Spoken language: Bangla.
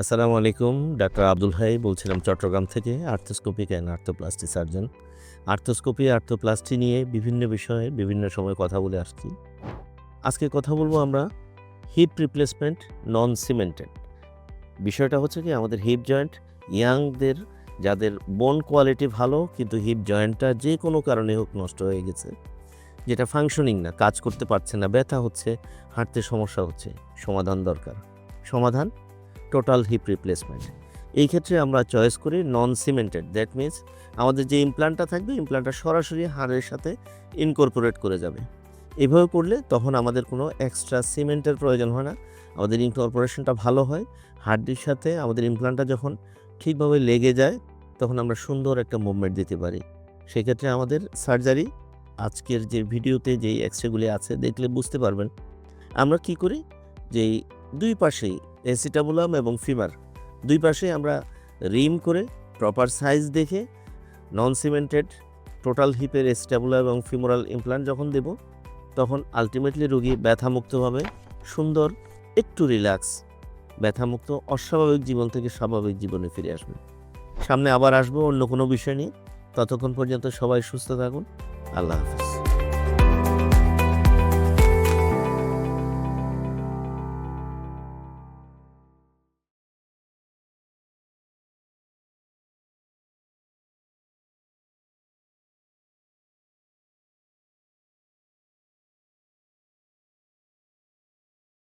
আসসালামু আলাইকুম, ডাক্তার আব্দুল হাই বলছিলাম চট্টগ্রাম থেকে arthroscopic and arthroplasty surgeon. Arthroscopy, arthroplasty নিয়ে বিভিন্ন বিষয়ে বিভিন্ন সময় কথা বলে আসছি। আজকে কথা বলব আমরা হিপ রিপ্লেসমেন্ট নন সিমেন্টেড বিষয়টা হচ্ছে কি, আমাদের হিপ জয়েন্ট ইয়াংদের, যাদের বোন কোয়ালিটি ভালো, কিন্তু হিপ জয়েন্টটা যে কোনো কারণে হোক নষ্ট হয়ে গেছে, যেটা ফাংশনিং না, কাজ করতে পারছে না, ব্যথা হচ্ছে, হাঁটতে সমস্যা হচ্ছে, সমাধান দরকার। সমাধান টোটাল হিপ রিপ্লেসমেন্ট এই ক্ষেত্রে আমরা চয়েস করি নন সিমেন্টেড দ্যাট মিন্স আমাদের যে ইমপ্লান্টটা থাকবে ইমপ্লান্টটা সরাসরি হাড়ের সাথে ইনকর্পোরেট করে যাবে। এভাবে করলে তখন আমাদের কোনো এক্সট্রা সিমেন্টের প্রয়োজন হয় না। আমাদের ইনকর্পোরেশনটা ভালো হয়। হাড্ডির সাথে আমাদের ইমপ্লান্টটা যখন ঠিকভাবে লেগে যায়, তখন আমরা সুন্দর একটা মুভমেন্ট দিতে পারি। সেক্ষেত্রে আমাদের সার্জারি আজকের যে ভিডিওতে যেই এক্সরেগুলি আছে, দেখলে বুঝতে পারবেন। আমরা কি করি? যে দুই পাশেই এসিটাবুলাম এবং ফিমার দুই পাশে আমরা রিম করে প্রপার সাইজ দেখে নন সিমেন্টেড টোটাল হিপের এসিটাবুলা এবং ফিমোরাল ইমপ্লান্ট যখন দেব, তখন আলটিমেটলি রোগী ব্যথামুক্তভাবে সুন্দর, একটু রিল্যাক্স ব্যথামুক্ত, অস্বাভাবিক জীবন থেকে স্বাভাবিক জীবনে ফিরে আসবে। সামনে আবার আসব অন্য কোনো বিষয় নিয়ে। ততক্ষণ পর্যন্ত সবাই সুস্থ থাকুন। আল্লাহ হাফিজ।